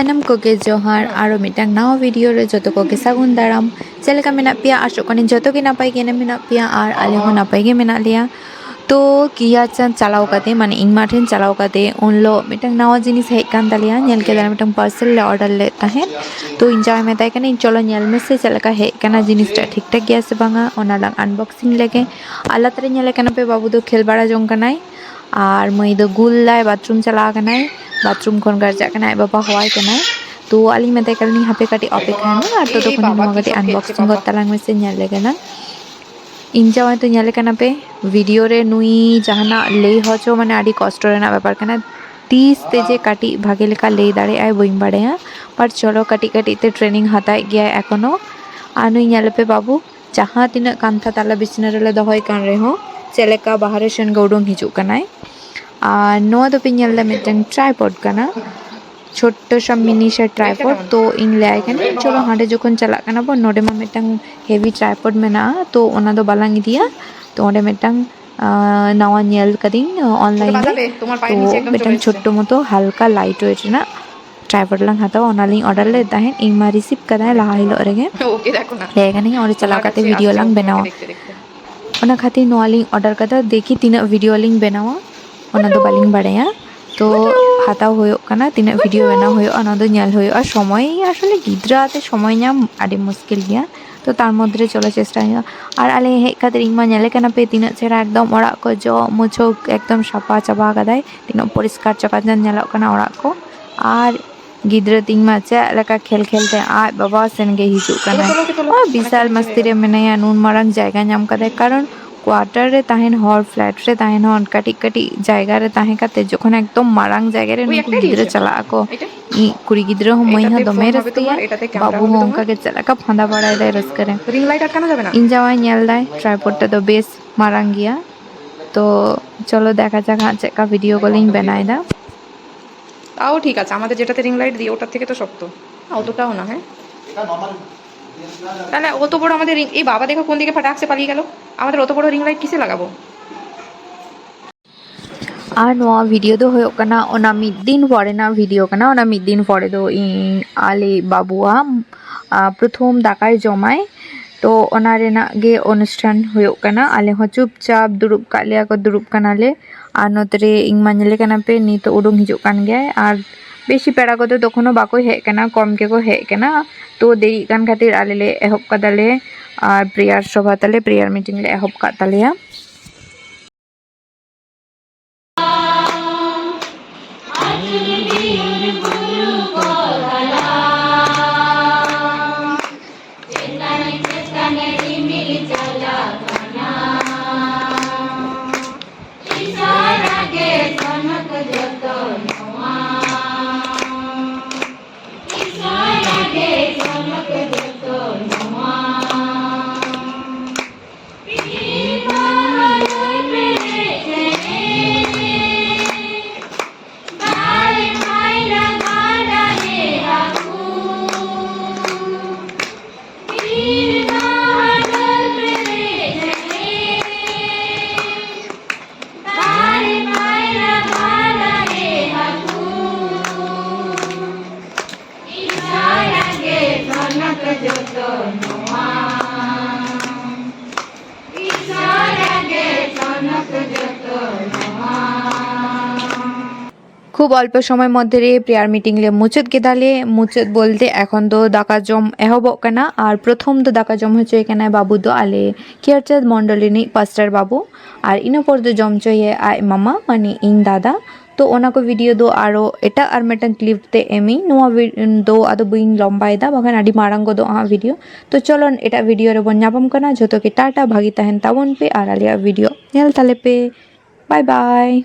ᱥᱟᱱᱟᱢ ᱠᱚᱜᱮ ᱡᱚᱦᱟᱨ ᱟᱨᱚ ᱢᱤᱫᱴᱟᱝ ᱱᱟᱣᱟ ᱵᱷᱤᱰᱤᱭᱳ ᱨᱮ ᱡᱚᱛᱚ ᱠᱚᱜᱮ ᱥᱟᱹᱜᱩᱱ ᱫᱟᱨᱟᱢ ᱪᱮᱫ ᱞᱮᱠᱟ ᱢᱮᱱᱟᱜ ᱯᱮᱭᱟ ᱟᱥᱚᱜ ᱠᱟᱹᱱᱟᱹᱧ ᱡᱚᱛᱚ ᱜᱮ ᱱᱟᱯᱟᱭ ᱜᱮ ᱢᱮᱱᱟᱜ ᱯᱮᱭᱟ ᱟᱨ ᱟᱞᱮ ᱦᱚᱸ ᱱᱟᱯᱟᱭ ᱜᱮ ᱢᱮᱱᱟᱜ ᱞᱮᱭᱟ ᱛᱚ ᱠᱤᱭᱟ ᱪᱟᱸᱫ ᱪᱟᱞᱟᱣ ᱠᱟᱛᱮ ᱢᱟᱱᱮ ᱤᱧ ᱢᱟ ᱴᱷᱮᱱ ᱪᱟᱞᱟᱣ ᱠᱟᱛᱮ ᱩᱱ ᱦᱤᱞᱳᱜ ᱢᱤᱫᱴᱟᱝ ᱱᱟᱣᱟ ᱡᱤᱱᱤᱥ ᱦᱮᱡ ᱠᱟᱱ ᱛᱟᱞᱮᱭᱟ ᱧᱮᱞ ᱠᱮᱫᱟ ᱢᱤᱫᱴᱟᱝ ᱯᱟᱨᱥᱮᱞ ᱞᱮ ᱚᱰᱟᱨ ᱞᱮᱫ ᱛᱟᱦᱮᱸᱫ ᱛᱚ ᱤᱧ ᱡᱟᱶᱟᱭ ᱢᱮᱛᱟᱭ ᱠᱟᱹᱱᱟᱹᱧ ᱪᱚᱞᱚ ᱧᱮᱞ ᱢᱮᱥᱮ ᱪᱮᱫ ᱞᱮᱠᱟ ᱦᱮᱡ ᱠᱟᱱᱟ ᱡᱤᱱᱤᱥᱴᱟ ᱴᱷᱤᱠ ᱴᱷᱟᱠ ᱜᱮᱭᱟ ᱥᱮ ᱵᱟᱝᱟ ᱚᱱᱟ ᱞᱟᱝ ᱟᱱᱵᱚᱠᱥᱤᱝ ᱞᱮᱜᱮ ᱟᱞᱟᱛ ᱨᱮ ᱧᱮᱞᱮ ᱠᱟᱱᱟ ᱯᱮ ᱵᱟᱹᱵᱩ ᱫᱚ ᱠᱷᱮᱞ ᱵᱟᱲᱟ ᱡᱚᱝ ᱠᱟᱱᱟᱭ ᱟᱨ ᱢᱟᱹᱭ ᱫᱚ ᱜᱩᱞ ᱫᱟᱭ ᱵᱟᱛᱷᱨᱩᱢ ᱪᱟᱞᱟᱣ ᱠᱟᱱᱟᱭ ᱵᱟᱛᱷᱨᱩᱢ ᱠᱷᱚᱱ ᱜᱟᱨᱡᱟᱜ ᱠᱟᱱᱟᱭ ᱵᱟᱵᱟ ᱦᱚᱦᱚᱣᱟᱭ ᱠᱟᱱᱟᱭ ᱛᱚ ᱟᱹᱞᱤᱧ ᱢᱮᱛᱟᱭ ᱠᱟᱱᱟᱞᱤᱧ ᱦᱟᱯᱮ ᱠᱟᱹᱴᱤᱡ ᱚᱯᱮᱠᱷᱟᱭ ᱢᱮ ᱟᱨ ᱛᱚ ᱛᱚᱠᱷᱚᱱ ᱱᱚᱣᱟ ᱠᱟᱹᱴᱤᱡ unboxing ᱜᱚᱫ ᱛᱟᱞᱟᱝ ᱢᱮᱥᱮ ᱧᱮᱞ ᱞᱮᱜᱮᱞᱟᱝ ᱤᱧ ᱡᱟᱶᱟᱭ ᱛᱚ ᱧᱮᱞ ᱠᱟᱱᱟ ᱯᱮ ᱵᱷᱤᱰᱤᱭᱳ ᱨᱮ ᱱᱩᱭ ᱡᱟᱦᱟᱱᱟᱜ ᱞᱟᱹᱭ ᱦᱚᱪᱚ ᱢᱟᱱᱮ ᱟᱹᱰᱤ ᱠᱚᱥᱴᱚ ᱨᱮᱱᱟᱜ ᱵᱮᱯᱟᱨ ᱠᱟᱱᱟ ᱛᱤᱥ ᱛᱮ ᱡᱮ ᱠᱟᱹᱴᱤᱡ ᱵᱷᱟᱜᱮ ᱞᱮᱠᱟ ᱞᱟᱹᱭ ᱫᱟᱲᱮᱭᱟᱜᱼᱟᱭ ᱵᱟᱹᱧ ᱵᱟᱲᱟᱭᱟ ᱯᱟᱨ ᱪᱚᱞᱚ ᱠᱟᱹᱴᱤᱡ ᱠᱟᱹᱴᱤᱡ ᱛᱮ ᱴᱨᱮᱱᱤᱝ ᱦᱟᱛᱟᱣᱮᱫ ᱜᱮᱭᱟᱭ ᱮᱠᱷᱚᱱᱚ ᱟᱨ ᱱᱩᱭ ᱧᱮᱞ ᱯᱮ ᱵᱟᱹᱵᱩ ᱡᱟᱦᱟᱸ ᱛᱤᱱᱟᱹᱜ ᱠᱟᱱᱛᱷᱟ ᱛᱟᱞᱟ ᱵᱤᱪᱷᱱᱟᱹ ᱨᱮᱞᱮ ᱫᱚᱦᱚᱭ ᱠᱟᱱ ᱨᱮᱦᱚᱸ ᱪᱮᱫ ᱞᱮᱠᱟ ᱵᱟᱦᱨᱮ ᱥᱮᱱ ᱜᱮ ᱦᱤᱡᱩᱜ ᱠᱟᱱᱟᱭ ᱟᱨ ᱱᱚᱣᱟ ᱫᱚᱯᱮ ᱧᱮᱞ ᱮᱫᱟ ᱢᱤᱫᱴᱟᱝ ᱴᱨᱟᱭᱯᱚᱰ ᱠᱟᱱᱟ ছোট্ট ᱥᱟᱢ মিনি সে ট্রাইপড তো ইন ᱞᱟᱹᱭᱟᱭ ᱠᱟᱱᱟ ᱪᱚᱞᱚ ᱦᱟᱸᱰᱮ ᱡᱚᱠᱷᱚᱱ ᱪᱟᱞᱟᱜ ᱠᱟᱱᱟ ᱵᱚᱱ ᱱᱚᱰᱮ ᱢᱟ ᱢᱤᱫᱴᱟᱝ ᱦᱮᱵᱤ ᱴᱨᱟᱭᱯᱚᱰ ᱢᱮᱱᱟᱜᱼᱟ ᱛᱚ ᱚᱱᱟ ᱫᱚ ᱵᱟᱞᱟᱝ ᱤᱫᱤᱭᱟ ᱛᱚ ᱚᱸᱰᱮ ᱢᱤᱫᱴᱟᱝ ᱱᱟᱣᱟ ᱧᱮᱞ ᱠᱟᱹᱫᱤᱧ ᱚᱱᱞᱟᱭᱤᱱ ᱨᱮ ᱛᱚ ᱢᱤᱫᱴᱟᱝ ᱪᱷᱳᱴᱴᱚ ᱢᱚᱛᱚ ᱦᱟᱞᱠᱟ ᱞᱟᱭᱤᱴ ᱚᱭᱮᱴ ᱨᱮᱱᱟᱜ ᱴᱨᱟᱭᱯᱚᱰ ᱞᱟᱝ ᱦᱟᱛᱟᱣᱟ ᱚᱱᱟ ᱞᱤᱧ ᱚᱰᱟᱨ ᱞᱮᱫ ᱛᱟᱦᱮᱸᱫ ᱤᱧ ᱢᱟ ᱨᱤᱥᱤᱵᱷ ᱠᱟᱫᱟᱭ ᱞᱟᱦᱟ ᱦᱤᱞᱳᱜ ᱨᱮᱜᱮ ᱞᱟᱹᱭ ᱠᱟᱹᱱᱟᱹᱧ ᱚᱸᱰᱮ ᱪᱟᱞᱟᱣ ᱠᱟᱛᱮ ᱵᱷᱤᱰᱤᱭᱳ ᱞᱟᱝ ᱵᱮᱱᱟᱣᱟ ᱚᱱᱟ ᱠᱷᱟᱹᱛᱤᱨ ᱱᱚᱣᱟ ᱞᱤᱧ ᱚᱰᱟᱨ ᱠᱟᱫᱟ ᱫᱮᱠᱷᱤ ᱛᱤᱱᱟᱹᱜ ᱵᱷᱤᱰᱤᱭᱳ ᱞᱤᱧ ᱵᱮᱱᱟᱣᱟ ᱚᱱᱟ ᱫᱚ ᱵᱟᱹᱞᱤᱧ ᱵᱟᱲᱟᱭᱟ ᱛᱚ ᱦᱟᱛᱟᱣ ᱦᱩᱭᱩᱜ ᱠᱟᱱᱟ ᱛᱤᱱᱟᱹᱜ ᱵᱷᱤᱰᱤᱭᱳ ᱵᱮᱱᱟᱣ ᱦᱩᱭᱩᱜᱼᱟ ᱚᱱᱟ ᱫᱚ ᱧᱮᱞ ᱦᱩᱭᱩᱜᱼᱟ ᱥᱚᱢᱚᱭ ᱟᱥᱚᱞᱮ ᱜᱤᱫᱽᱨᱟᱹ ᱟᱛᱮ ᱥᱚᱢᱚᱭ ᱧᱟᱢ ᱟᱹᱰᱤ ᱢᱩᱥᱠᱤᱞ ᱜᱮᱭᱟ ᱛᱚ ᱛᱟᱨ ᱢᱚধ্যᱮ ᱪᱚᱞᱟর চেষ্টা ᱦᱩᱭᱩᱜᱼᱟ ᱟᱨ ᱟᱞᱮ ᱦᱮᱡ ᱠᱟᱛᱮ ᱤᱧ ᱢᱟ ᱧᱮᱞᱮ ᱠᱟᱱᱟ ᱯᱮ ᱛᱤᱱᱟᱹᱜ ᱪᱮᱦᱨᱟ ᱮᱠᱫᱚᱢ ᱚᱲᱟᱜ ᱠᱚ ᱡᱚᱜ ᱢᱩᱪᱷᱟᱹᱣ ᱮᱠᱫᱚᱢ ᱥᱟᱯᱷᱟ ᱪᱟᱵᱟ ᱠᱟᱫᱟᱭ ᱛᱤᱱᱟᱹᱜ ᱯᱚᱨᱤᱥᱠᱟᱨ ᱪᱟᱵᱟ ᱧᱮᱞᱚᱜ ᱠᱟᱱᱟ ᱚᱲᱟᱜ ᱠᱚ ᱟᱨ ᱜᱤᱫᱽᱨᱟᱹ ᱛᱤᱧ ᱢᱟ ᱪᱮᱫ ᱞᱮᱠᱟ ᱠᱷᱮᱞ ᱠᱷᱮᱞᱛᱮ ᱟᱡ ᱵᱟᱵᱟ ᱥᱮᱱ ᱜᱮ ᱦᱤᱡᱩᱜ ᱠᱟᱱᱟ ᱵᱤᱥᱟᱞ ᱢᱟᱥᱛᱤ ᱨᱮ ᱢᱮᱱᱟᱭᱟ ᱱᱩᱱ ᱢᱟᱨᱟᱝ ᱡᱟᱭᱜᱟ ᱧᱟᱢ ᱠᱟᱫᱟᱭ ᱠᱟᱨᱚᱱ কোয়ার্টার রে তাহেন হল ফ্ল্যাট রে তাহেন হন কাটি কাটি জায়গা রে তাহে কাতে যখন একদম মারাং জায়গা রে নুকু গিদ্রে চালা আকো ই কুড়ি গিদ্রে হো মই হা দমে রস্তি বাবু হো অঙ্কা কে চালা কা ফাঁদা বাড়াই দেয় রস করে রিং লাইট আটকানো যাবে না ইন জাওয়াই নেল দেয় ট্রাইপডটা তো বেশ মারাং গিয়া তো চলো দেখা যাক হাঁ চেকা ভিডিও কলিং বানাই দা তাও ঠিক আছে আমাদের যেটাতে রিং লাইট দিই ওটার থেকে তো শক্ত না, অতটাও না হ্যাঁ তাহলে অত বড় আমাদের ring- এই বাবা দেখো কোন দিকে ফাটাকছে পালিয়ে গেল আমাদের অত বড় রিং লাইট কিসে লাগাবো ᱟᱨ ᱱᱚᱣᱟ ᱵᱷᱤᱰᱤᱭᱳ ᱫᱚ ᱦᱩᱭᱩᱜ ᱠᱟᱱᱟ ᱚᱱᱟ ᱢᱤᱫ ᱫᱤᱱ ᱯᱚᱨᱮᱱᱟᱜ ᱵᱷᱤᱰᱤᱭᱳ ᱠᱟᱱᱟ ᱚᱱᱟ ᱢᱤᱫ ᱫᱤᱱ ᱯᱚᱨᱮ ᱫᱚ ᱤᱧ ᱟᱞᱮ ᱵᱟᱵᱩᱣᱟᱜ ᱯᱨᱚᱛᱷᱚᱢ ᱫᱟᱠᱟᱭ ᱡᱚᱢᱟᱭ ᱛᱚ ᱚᱱᱟ ᱨᱮᱱᱟᱜ ᱜᱮ ᱚᱱᱩᱥᱴᱷᱟᱱ ᱦᱩᱭᱩᱜ ᱠᱟᱱᱟ ᱟᱞᱮ ᱦᱚᱸ ᱪᱩᱯᱪᱟᱯ ᱫᱩᱲᱩᱵ ᱠᱟᱜ ᱞᱮᱭᱟ ᱠᱚ ᱫᱩᱲᱩᱵ ᱠᱟᱱᱟᱞᱮ ᱟᱨ ᱱᱚᱛᱮ ᱨᱮ ᱤᱧ ᱢᱟ ᱧᱮᱞᱮ ᱠᱟᱱᱟ ᱯᱮ ᱱᱤᱛᱚᱜ ᱩᱰᱩᱝ ᱦᱤᱡᱩᱜ ᱠᱟᱱ ᱜᱮᱭᱟᱭ ᱟᱨ বেশি পেড়া কত তখনও বাকো হেজ কানা কম কেকো হেজ কানা তো দেরি কান খাতির আলে লে এহব কাদালে আর প্রেয়ার সভা তালে প্রেয়ার মিটিং লে এহব কাদ তালেয়া খুব অল্প সময়ের মধ্যে রে প্রেয়ার মিটিং লে মুচুত গেদালে। মুচুত বলতে এখন তো দাকা জম এহব কেনা, আর প্রথম তো দাকা জম হচ্ছে এখানে বাবু তো আলে। কিয়ারচাঁদ মন্ডলিনী পাস্টার বাবু, আর ইনাপর তো জমচ আয় মামা মানে ইন দাদা। ᱤᱧ ᱫᱟᱫᱟ তো ᱚᱱᱟ ᱠᱚ ᱵᱷᱤᱰᱤᱭᱳ ᱫᱚ ᱟᱨᱚ ᱮᱴᱟᱜ ᱟᱨ ᱢᱤᱫᱴᱟᱝ ᱠᱞᱤᱯ ᱛᱮ ᱮᱢᱤᱧ ᱱᱚᱣᱟ ᱫᱚ ᱟᱫᱚ ᱵᱟᱹᱧ ᱞᱚᱢᱵᱟᱭᱮᱫᱟ ᱵᱟᱠᱷᱟᱱ ᱟᱹᱰᱤ ᱢᱟᱨᱟᱝ ᱜᱚᱫᱚᱜᱼᱟ ᱦᱟᱸᱜ ᱵᱷᱤᱰᱤᱭᱳ ᱛᱚ ᱪᱚᱞᱚ ᱮᱴᱟᱜ ᱵᱷᱤᱰᱤᱭᱳ ᱨᱮᱵᱚᱱ ᱧᱟᱯᱟᱢ ᱠᱟᱱᱟ ᱡᱷᱚᱛᱚ ᱜᱮ ᱴᱟᱴᱟ ᱵᱷᱟᱜᱤ ᱛᱟᱦᱮᱱ ᱛᱟᱵᱚᱱ ᱯᱮ ᱟᱨ ᱟᱞᱮᱭᱟᱜ ᱵᱷᱤᱰᱤᱭᱳ ᱧᱮᱞ ᱛᱟᱞᱮ ᱯᱮ ᱵᱟᱭ ᱵᱟᱭ